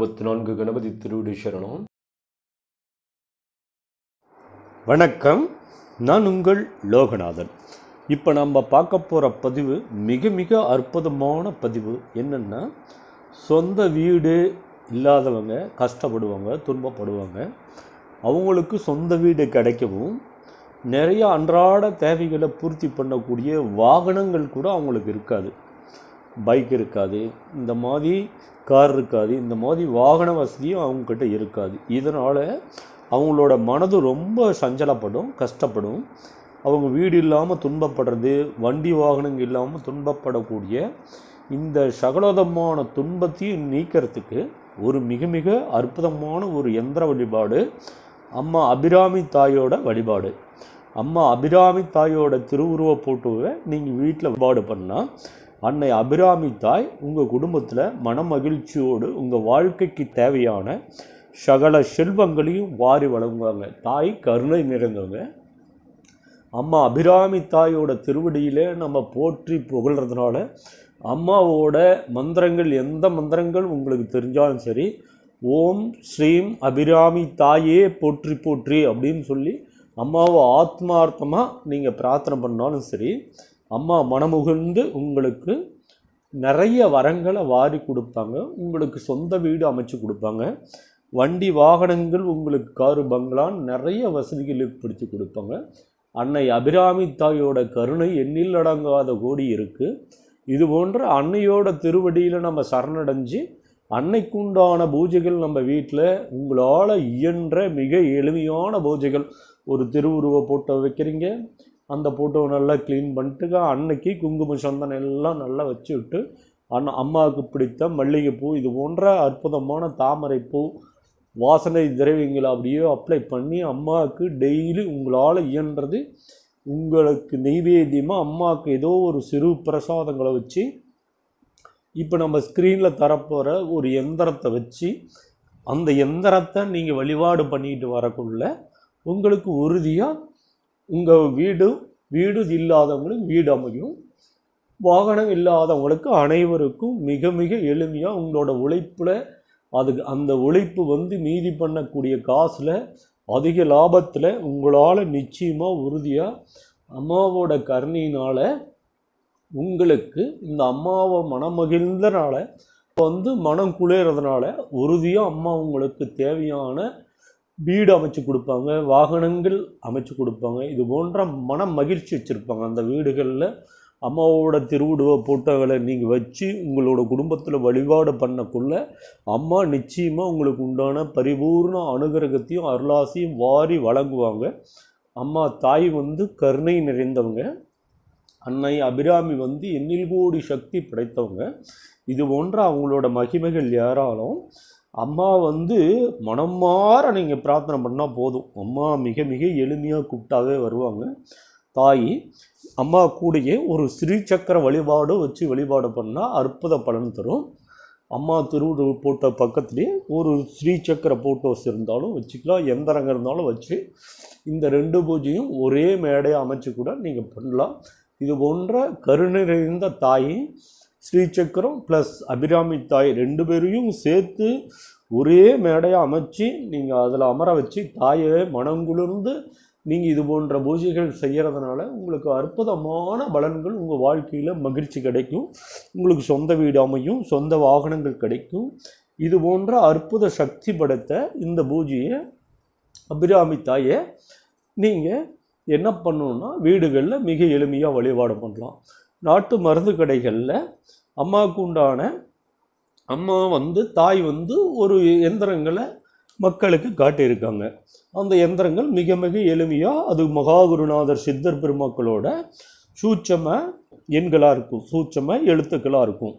அறுபத்தி நான்கு கணபதி திருவிடி சரணம். வணக்கம். நான் உங்கள் லோகநாதன். இப்போ நம்ம பார்க்க போகிற பதிவு மிக மிக அற்புதமான பதிவு என்னென்னா சொந்த வீடு இல்லாதவங்க கஷ்டப்படுவாங்க துன்பப்படுவாங்க. அவங்களுக்கு சொந்த வீடு கிடைக்கவும் நிறைய அன்றாட தேவைகளை பூர்த்தி பண்ணக்கூடிய வாகனங்கள் கூட அவங்களுக்கு இருக்காது. பைக் இருக்காது இந்த மாதிரி கார் இருக்காது இந்த மாதிரி வாகன வசதியும் அவங்கக்கிட்ட இருக்காது. இதனால் அவங்களோட மனது ரொம்ப சஞ்சலப்படும் கஷ்டப்படும். அவங்க வீடு இல்லாமல் துன்பப்படுறது வண்டி வாகனங்கள் இல்லாமல் துன்பப்படக்கூடிய இந்த சகலோதமான துன்பத்தையும் நீக்கிறதுக்கு ஒரு மிக மிக அற்புதமான ஒரு எந்திர வழிபாடு அம்மா அபிராமி தாயோட வழிபாடு. அம்மா அபிராமி தாயோட திருவுருவ போட்டோவை நீங்கள் வீட்டில் வழிபாடு பண்ணால் அன்னை அபிராமி தாய் உங்கள் குடும்பத்தில் மனமகிழ்ச்சியோடு உங்கள் வாழ்க்கைக்கு தேவையான சகல செல்வங்களையும் வாரி வழங்குவாங்க. தாய் கருணை நிறைந்தவங்க. அம்மா அபிராமி தாயோட திருவடியில் நம்ம போற்றி புகழ்கிறதுனால அம்மாவோட மந்திரங்கள் எந்த மந்திரங்கள் உங்களுக்கு தெரிஞ்சாலும் சரி ஓம் ஸ்ரீம் அபிராமி தாயே போற்றி போற்றி அப்படின்னு சொல்லி அம்மாவை ஆத்மார்த்தமாக நீங்கள் பிரார்த்தனை பண்ணாலும் சரி அம்மா மனமுகிழ்ந்து உங்களுக்கு நிறைய வரங்களை வாரி கொடுப்பாங்க. உங்களுக்கு சொந்த வீடு அமைச்சு கொடுப்பாங்க. வண்டி வாகனங்கள் உங்களுக்கு காரு பங்களான் நிறைய வசதிகள் ஏற்படுத்தி கொடுப்பாங்க. அன்னை அபிராமி தாயோட கருணை எண்ணில் அடங்காத கோடி இருக்குது இது போன்ற அன்னையோட திருவடியில் நம்ம சரணடைஞ்சு அன்னைக்குண்டான பூஜைகள் நம்ம வீட்டில் உங்களால் இயன்ற மிக எளிமையான பூஜைகள். ஒரு திருவுருவ போட்டோ வைக்கிறீங்க. அந்த போட்டோவை நல்லா க்ளீன் பண்ணிட்டு அன்னைக்கு குங்கும சந்தனம் எல்லாம் நல்லா வச்சு விட்டு அண்ணா அம்மாவுக்கு பிடித்த மல்லிகைப்பூ இது போன்ற அற்புதமான தாமரைப்பூ வாசனை திரவியங்களை அப்படியே அப்ளை பண்ணி அம்மாவுக்கு டெய்லி உங்களால் இயன்றது உங்களுக்கு நெய்வேத்தியமாக அம்மாவுக்கு ஏதோ ஒரு சிறு பிரசாதங்களை வச்சு இப்போ நம்ம ஸ்க்ரீனில் தரப்போகிற ஒரு எந்திரத்தை வச்சு அந்த எந்திரத்தை நீங்கள் வழிபாடு பண்ணிட்டு வரக்குள்ள உங்களுக்கு உறுதியாக உங்கள் வீடு வீடு இல்லாதவங்களுக்கு வீடு அமையும். வாகனம் இல்லாதவங்களுக்கு அனைவருக்கும் மிக மிக எளிமையாக உங்களோட உழைப்பில் அதுக்கு அந்த உழைப்பு வந்து மீதி பண்ணக்கூடிய காசில் அதிக லாபத்தில் உங்களால் நிச்சயமாக உறுதியாக அம்மாவோட கருணையினால் உங்களுக்கு இந்த அம்மாவை மனமகிழ்ந்தனால வந்து மனம் குளிர்றதுனால உறுதியாக அம்மா உங்களுக்கு தேவையான வீடு அமைச்சு கொடுப்பாங்க வாகனங்கள் அமைச்சு கொடுப்பாங்க இது போன்ற மன மகிழ்ச்சி வச்சுருப்பாங்க. அந்த வீடுகளில் அம்மாவோட திருவுடுவ போட்டோகளை நீங்கள் வச்சு உங்களோட குடும்பத்தில் வழிபாடு பண்ணக்குள்ள அம்மா நிச்சயமாக உங்களுக்கு உண்டான பரிபூர்ண அனுகிரகத்தையும் அருளாசியும் வாரி வழங்குவாங்க. அம்மா தாய் வந்து கருணை நிறைந்தவங்க. அன்னை அபிராமி வந்து எண்ணில் கோடி சக்தி படைத்தவங்க. இது போன்ற அவங்களோட மகிமைகள் யாராலும் அம்மா வந்து மனம் நீங்கள் பிரார்த்தனை பண்ணால் போதும். அம்மா மிக மிக எளிமையாக கூப்பிட்டாவே வருவாங்க. தாய் அம்மா கூடயே ஒரு ஸ்ரீ சக்கர வழிபாடு வச்சு வழிபாடு பண்ணால் அற்புத பலன் தரும். அம்மா திருவுரு போட்ட பக்கத்துலேயே ஒரு ஸ்ரீ சக்கர போட்டோஸ் இருந்தாலும் வச்சுக்கலாம். எந்திரங்க இருந்தாலும் வச்சு இந்த ரெண்டு பூஜையும் ஒரே மேடையை அமைச்சு கூட நீங்கள் பண்ணலாம். இது போன்ற கருணை நிறைந்த தாய் ஸ்ரீசக்கரம் ப்ளஸ் அபிராமி தாய் ரெண்டு பேரையும் சேர்த்து ஒரே மேடையாக அமைச்சு நீங்கள் அதில் அமர வச்சு தாயை மனங்குளிர்ந்து நீங்கள் இது போன்ற பூஜைகள் செய்கிறதுனால உங்களுக்கு அற்புதமான பலன்கள் உங்கள் வாழ்க்கையில் மகிழ்ச்சி கிடைக்கும். உங்களுக்கு சொந்த வீடு அமையும் சொந்த வாகனங்கள் கிடைக்கும். இது போன்ற அற்புத சக்தி படைத்த இந்த பூஜையை அபிராமி தாயை நீங்கள் என்ன பண்ணணுன்னா வீடுகளில் மிக எளிமையாக வழிபாடு பண்ணலாம். நாட்டு மருந்து கடைகளில் அம்மாவுக்கு உண்டான அம்மா வந்து தாய் வந்து ஒரு எந்திரங்களை மக்களுக்கு காட்டியிருக்காங்க. அந்த எந்திரங்கள் மிக மிக எளிமையாக அது மகாகுருநாதர் சித்தர் பெருமக்களோட சூட்சம எண்களாக இருக்கும். சூட்சம எழுத்துக்களாக இருக்கும்.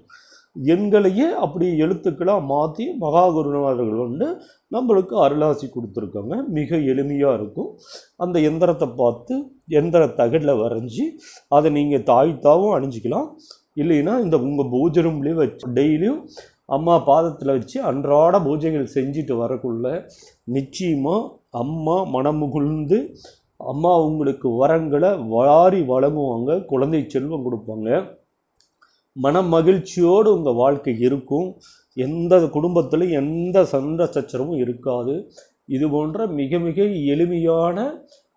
எண்களையே அப்படி எழுத்துக்களாக மாற்றி மகாகுருநாதர்கள் வந்து நம்மளுக்கு அருளாசி கொடுத்துருக்காங்க. மிக எளிமையாக இருக்கும். அந்த எந்திரத்தை பார்த்து எந்திர தகடில் வரைஞ்சி அதை நீங்கள் தாய்த்தாவும் அணிஞ்சிக்கலாம். இல்லைன்னா இந்த உங்கள் பூஜை வச்சு டெய்லியும் அம்மா பாதத்தில் வச்சு அன்றாட பூஜைகள் செஞ்சுட்டு வரக்குள்ள நிச்சயமாக அம்மா மனமுகுழ்ந்து அம்மா உங்களுக்கு வரங்களை வாரி வழங்குவாங்க. குழந்தை செல்வம் கொடுப்பாங்க. மன மகிழ்ச்சியோடு உங்கள் வாழ்க்கை இருக்கும். எந்த குடும்பத்திலும் எந்த சண்டை சச்சரவும் இருக்காது. இது போன்ற மிக மிக எளிமையான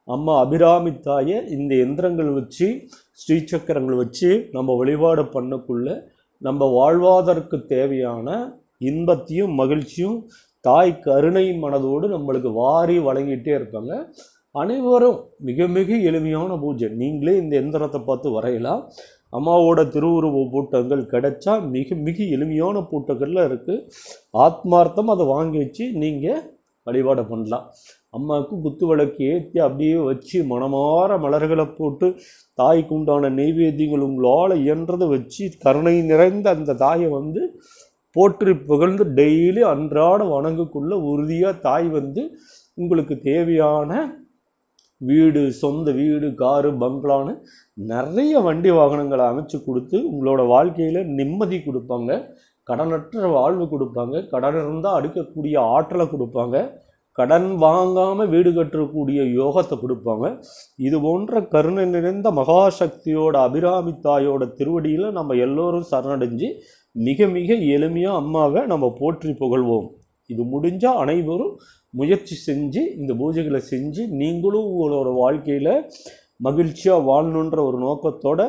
அம்மா அபிராமி தாயை இந்த எந்திரங்கள் வச்சு ஸ்ரீசக்கரங்கள் வச்சு நம்ம வழிபாடு பண்ணக்குள்ள நம்ம வாழ்வாதற்கு தேவையான இன்பத்தையும் மகிழ்ச்சியும் தாய் கருணை மனதோடு நம்மளுக்கு வாரி வழங்கிட்டே இருப்பாங்க அனைவரும் மிக மிக எளிமையான பூஜை. நீங்களே இந்த எந்திரத்தை பார்த்து வரையலாம். அம்மாவோட திருவுருவ பூட்டங்கள் கிடைச்சா மிக மிக எளிமையான பூட்டங்கள்லாம் இருக்குது ஆத்மார்த்தம் அதை வாங்கி வச்சு நீங்கள் வழிபாடு பண்ணலாம். அம்மாவுக்கு குத்து விளக்கு ஏற்றி அப்படியே வச்சு மனமார மலர்களை போட்டு தாய்க்கு உண்டான நெய்வேத்தியங்கள் உங்களால் இயன்றதை வச்சு கருணை நிறைந்த அந்த தாயை வந்து போற்றி புகழ்ந்து டெய்லி அன்றாட வணங்கக்குள்ள உறுதியாக தாய் வந்து உங்களுக்கு தேவையான வீடு சொந்த வீடு காரு பங்களான்னு நிறைய வண்டி வாகனங்களை அமைச்சு கொடுத்து உங்களோட வாழ்க்கையில் நிம்மதி கொடுப்பாங்க. கடனற்ற வாழ்வு கொடுப்பாங்க. கடன் இருந்தால் அடுக்கக்கூடிய ஆற்றலை கொடுப்பாங்க. கடன் வாங்காமல் வீடு கட்டக்கூடிய யோகத்தை கொடுப்பாங்க. இது போன்ற கருணை நிறைந்த மகாசக்தியோட அபிராமி தாயோட திருவடியில் நம்ம எல்லோரும் சரணடைஞ்சு மிக மிக எளிமையாக அம்மாவை நம்ம போற்றி புகழ்வோம். இது முடிஞ்சால் அனைவரும் முயற்சி செஞ்சு இந்த பூஜைகளை செஞ்சு நீங்களும் உங்களோட வாழ்க்கையில் மகிழ்ச்சியாக வாழணுன்ற ஒரு நோக்கத்தோட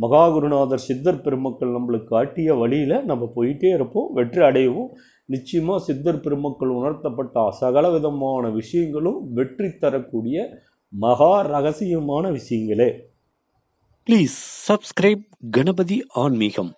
மகாகுருநாதர் சித்தர் பெருமக்கள் நம்மளுக்கு காட்டிய வழியில் நம்ம போயிட்டே இருப்போம். வெற்றி அடையவும் நிச்சயமாக சித்தர் பெருமக்கள் உணர்த்தப்பட்ட சகல விதமான விஷயங்களும் வெற்றி தரக்கூடிய மகா ரகசியமான விஷயங்களே. ப்ளீஸ் சப்ஸ்கிரைப் கணபதி ஆன்மீகம்